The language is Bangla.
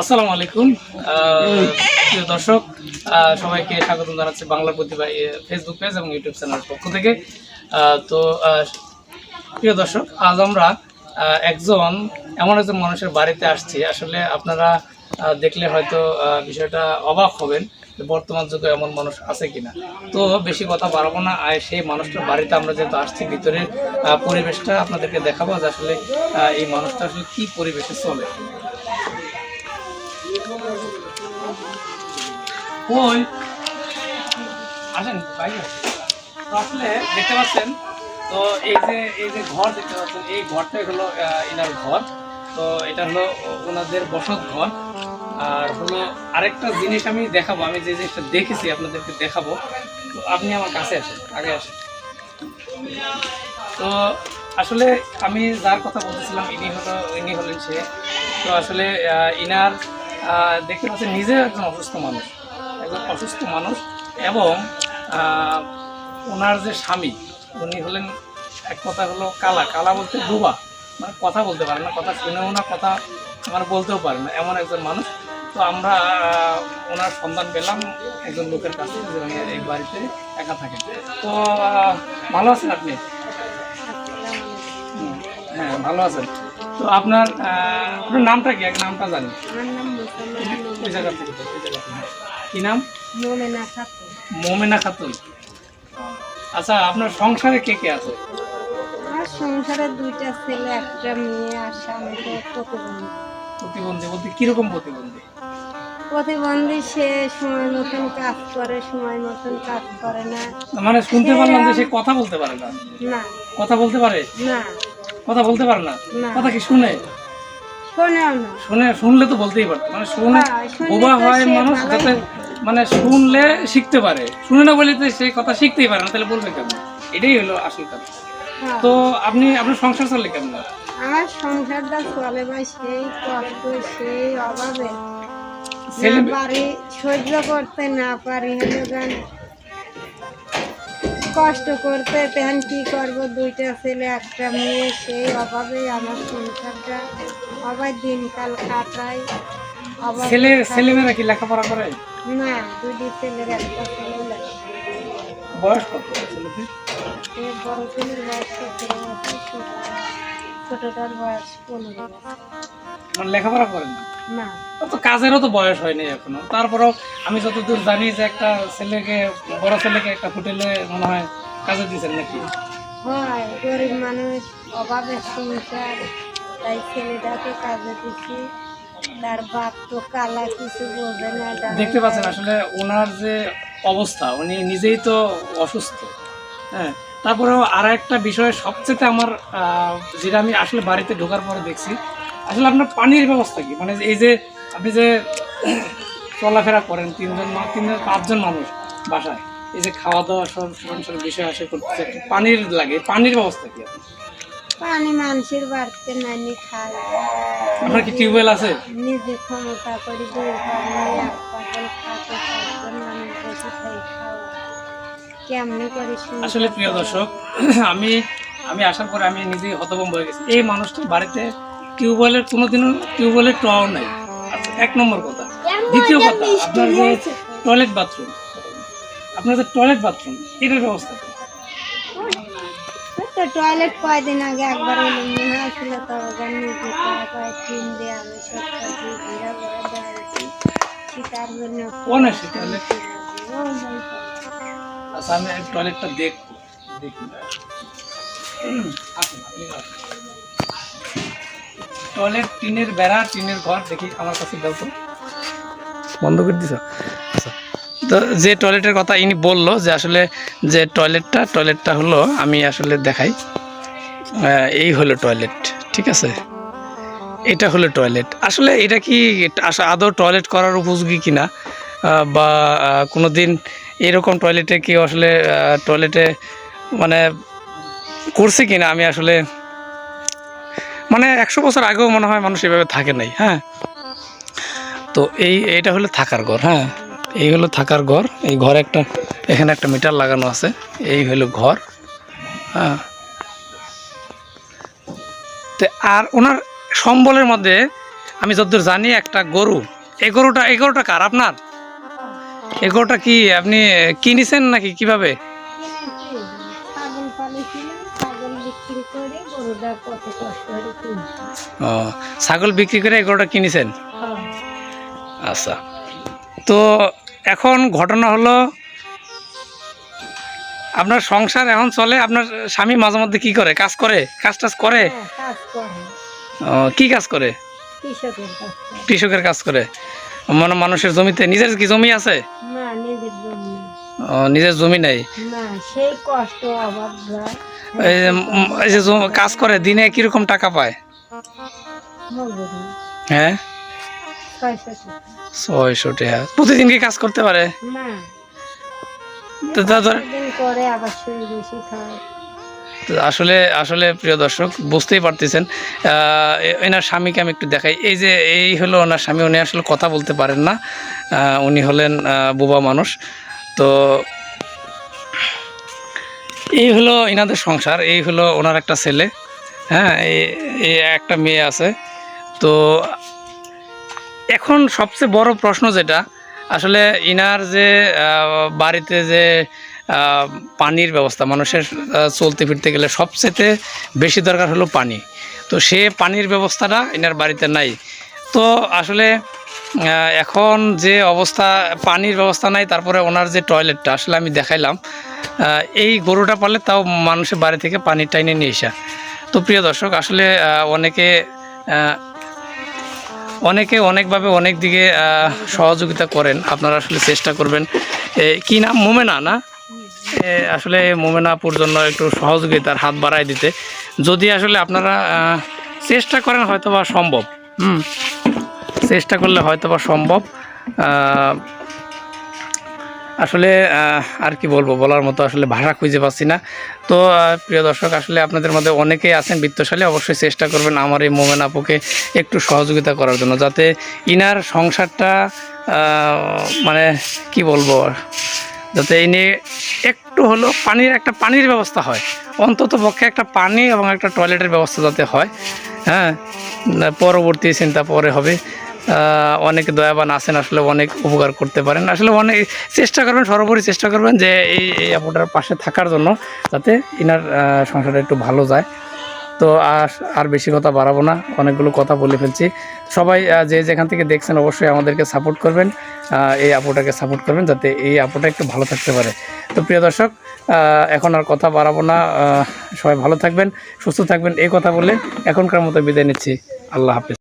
আসসালামু আলাইকুম। প্রিয় দর্শক সবাইকে স্বাগত জানাচ্ছি বাংলা প্রতিভা ফেসবুক পেজ এবং ইউটিউব চ্যানেলের পক্ষ থেকে। তো প্রিয় দর্শক, আজ আমরা একজন, এমন একজন মানুষের বাড়িতে আসছি। আসলে আপনারা দেখলে হয়তো বিষয়টা অবাক হবেন। বর্তমান যুগে এমন মানুষ আছে কিনা। তো বেশি কথা বাড়াবো না। আর সেই মানুষটার বাড়িতে আমরা যেহেতু আসছি, ভিতরের পরিবেশটা আপনাদেরকে দেখাবো যে আসলে এই মানুষটা আসলে কি পরিবেশে চলে। আসেন আসলে দেখতে পাচ্ছেন, তো এই যে এই যে ঘর দেখতে পাচ্ছেন, এই ঘরটাই হলো ইনার ঘর। তো এটা হলো ওনাদের বসত ঘর। আর হলো আরেকটা জিনিস আমি দেখাবো, আমি যে জিনিসটা দেখেছি আপনাদেরকে দেখাবো। তো আপনি আমার কাছে আসেন, আগে আসেন। তো আসলে আমি যার কথা বলতেছিলাম, ইনি হলো, ইনি হলেন সে। তো আসলে ইনার দেখতে পাচ্ছেন নিজে একজন অসুস্থ মানুষ, একজন অসুস্থ মানুষ এবং ওনার যে স্বামী, উনি হলেন এক কথা হলো কালা। কালা বলতে ডুবা মানে কথা বলতে পারে না, কথা শুনেও না, কথা আমার বলতেও পারে না, এমন একজন মানুষ। তো আমরা ওনার সন্ধান পেলাম একজন লোকের কাছে যে এই বাড়িতে একা থাকেন। তো ভালো আছেন আপনি? হ্যাঁ ভালো আছেন। তো আপনার আপনার নামটা কি? এক নামটা জানি ওই জায়গা থেকে। কি নাম? মোমেনা খাতুন। আচ্ছা আপনার সংসারে কে কে আছে? সংসারে দুইটা ছেলে একটা মেয়ে আর স্বামী তো প্রতিবন্ধী বলতে কীরকম প্রতিবন্ধী? প্রতিবন্ধী সে সময় মতন কাজ করে সময় মতন কাজ করে না। মানে শুনতে পারলাম যে সে কথা বলতে পারে না। না। কথা বলতে পারে? না। কথা বলতে পারে না। কথা কি শুনে? শোনেও না। শুনে শুনলে তো বলতেই পারতো। মানে শুনে হ্যাঁ, বোবা হয় মানুষ যাতে মানে শুনলে শিখতে পারে। শুনে না বলে সে কথা শিখতেই পারে না তাহলে বলবে কেমন? এটাই হলো আসল কথা। হ্যাঁ। তো আপনি আপনার সংসার চলে কেমন? আমার সংসারটা চলে ভাই সেই কষ্ট সেই অভাবে। না পারি সহ্য করতে না পারি হলো গান। কষ্ট করতে তেন কি করব দুইটা ছেলে একটা মেয়ে সেই অভাবে আমার সংসারটা। অভাব দিনকাল কাটাই ছেলে। ছেলেমেয়েরা কি লেখাপড়া করে? না দুটি ছেলের একটা ছেলে বয়স কত? বড় ছেলের বয়স ছোট- ছোটটার বয়স পনেরো মানে লেখাপড়া করেন না? না। তো কাজেরও তো বয়স হয়নি এখনও। তারপরেও আমি যতদূর জানি যে একটা ছেলেকে বড় ছেলেকে একটা হোটেলে মনে হয় কাজে দিয়েছেন নাকি? হয় গরিব মানুষ অভাবে সংসার তাই ছেলেটাকে কাজে দিচ্ছি তার বাপ তো কালা কিছু বোঝে না দেখতে পাচ্ছেন আসলে ওনার যে অবস্থা উনি নিজেই তো অসুস্থ হ্যাঁ? তারপরেও আর একটা বিষয় সবচেয়ে আমার যেটা আমি আসলে বাড়িতে ঢোকার পরে দেখছি আসলে আপনার পানির ব্যবস্থা কি মানে এই যে আপনি যে চলাফেরা করেন তিনজন তিনজন পাঁচজন মানুষ বাসায় এই যে খাওয়া দাওয়া সব সংসার বিষয় আসে করতে পানির লাগে পানির ব্যবস্থা কি? পানি মানুষের বাড়িতে নানি খায় আপনার কি টিউবওয়েল আছে নিজে ক্ষমতা করি দুই এক খাতে পাঁচজন মানুষ বসে খাই আসলে প্রিয় দর্শক আমি আমি আসার পরে আমি নিজেই হতভম্ব হয়ে গেছি। এই মানুষটার বাড়িতে টিউবওয়েলের কোনোদিনও টিউবওয়েলের টও নাই। আচ্ছা এক নম্বর কথা। দ্বিতীয় কথা আপনার যে টয়লেট বাথরুম আপনার যে টয়লেট বাথরুম এটার ব্যবস্থা টয়লেট কয়দিন আগে একবার হয়েছিল তখন নিজে দিয়ে আমি সব কাজে ঘিরা ঘরে বেড়াচ্ছি তার জন্য কোন আছে টয়লেট ও ভাই আচ্ছা আমি টয়লেটটা দেখি। টয়লেট, টিনের বেড়া, টিনের ঘর, দেখি আমার কাছে তো। বন্ধ করে দিছ? আচ্ছা। তো যে টয়লেটের কথা ইনি বলল যে আসলে যে টয়লেটটা টয়লেটটা হলো, আমি আসলে দেখাই। এই হলো টয়লেট, ঠিক আছে? এটা হলো টয়লেট। আসলে এটা কি আদৌ টয়লেট করার উপযোগী কিনা? বা কোনো দিন এরকম টয়লেটে কি আসলে টয়লেটে মানে করছে কিনা আমি আসলে মানে একশো বছর আগেও মনে হয় মানুষ এভাবে থাকে নাই হ্যাঁ। তো এই, এইটা হলো থাকার ঘর হ্যাঁ। এই হলো থাকার ঘর, এই ঘরে একটা, এখানে একটা মিটার লাগানো আছে, এই হলো ঘর হ্যাঁ। তো আর ওনার সম্বলের মধ্যে আমি যতদূর জানি একটা গরু, এই গরুটা এই গরুটা কার আপনার? এই গরুটা কি? আপনি কিনেছেন নাকি? কীভাবে? ও ছাগল বিক্রি করে এই গরুটা কিনেছেন। আচ্ছা। তো এখন ঘটনা হলো আপনার সংসার এখন চলে আপনার স্বামী মাঝে মধ্যে কি করে? কাজ করে? কাজ টাজ করে? হ্যাঁ, কি কাজ করে। কৃষকের কাজ করে। মানে মানুষের জমিতে নিজের কি জমি আছে? নিজের জমি ও, নিজের জমি নেই? এই যে, কাজ করে দিনে কীরকম টাকা পায়? হ্যাঁ? ছয়শো টাকা। ছয়শো প্রতিদিন কি কাজ করতে পারে? না। করে আবার আসলে আসলে প্রিয় দর্শক, বুঝতেই পারতেছেন এনার স্বামীকে আমি একটু দেখাই। এই যে, এই হলো ওনার স্বামী, উনি আসলে কথা বলতে পারেন না। উনি হলেন বোবা মানুষ। তো এই হলো এনাদের সংসার, এই হলো ওনার একটা ছেলে হ্যাঁ এই- একটা মেয়ে আছে। তো এখন সবচেয়ে বড় প্রশ্ন যেটা, আসলে ইনার যে বাড়িতে যে পানির ব্যবস্থা, মানুষের চলতে ফিরতে গেলে সবচেয়ে বেশি দরকার হলো পানি। তো সে পানির ব্যবস্থাটা এনার বাড়িতে নাই। তো আসলে এখন যে অবস্থা, পানির ব্যবস্থা নাই, তারপরে ওনার যে টয়লেটটা, আসলে আমি দেখাইলাম। এই গরুটা পালে তাও মানুষের বাড়ি থেকে পানি টাইনে নিয়ে আসা। তো প্রিয় দর্শক, আসলে অনেকে অনেকে অনেকভাবে অনেক দিকে সহযোগিতা করেন। আপনারা আসলে চেষ্টা করবেন। কি নাম? মোমেনা, না? আসলে মোমেনাপুর জন্য একটু সহযোগিতার হাত বাড়ায় দিতে। যদি আসলে আপনারা চেষ্টা করেন হয়তো বা সম্ভব। হুম, চেষ্টা করলে হয়তো বা সম্ভব আসলে আর কি বলব, বলার মতো আসলে ভাষা খুঁজে পাচ্ছি না। তো প্রিয় দর্শক, আসলে আপনাদের মধ্যে অনেকেই আছেন বৃত্তশালী, অবশ্যই চেষ্টা করবেন আমার এই মোমেন আপুকে একটু সহযোগিতা করার জন্য, যাতে ইনার সংসারটা মানে কি বলব যাতে ইনি একটু হলো পানির একটা পানির ব্যবস্থা হয়। অন্তত পক্ষে একটা পানি এবং একটা টয়লেটের ব্যবস্থা যাতে হয়। হ্যাঁ পরবর্তী চিন্তা পরে হবে। অনেক দয়াবান আছেন, আসলে অনেক উপকার করতে পারেন। আসলে অনেক চেষ্টা করবেন, সর্বোপরি চেষ্টা করবেন যে এই এই পাশে থাকার জন্য যাতে ইনার সংসারটা একটু ভালো যায়। তো আর আর বেশি কথা বাড়াবো না, অনেকগুলো কথা বলে ফেলছি। সবাই যে যেখান থেকে দেখছেন অবশ্যই আমাদেরকে সাপোর্ট করবেন এই আপুটাকে সাপোর্ট করবেন যাতে এই আপুটা একটু ভালো থাকতে পারে। তো প্রিয় দর্শক এখন আর কথা বাড়াবো না সবাই ভালো থাকবেন, সুস্থ থাকবেন, এই কথা বলে এখনকার মতো বিদায় নিচ্ছি। আল্লাহ হাফিজ।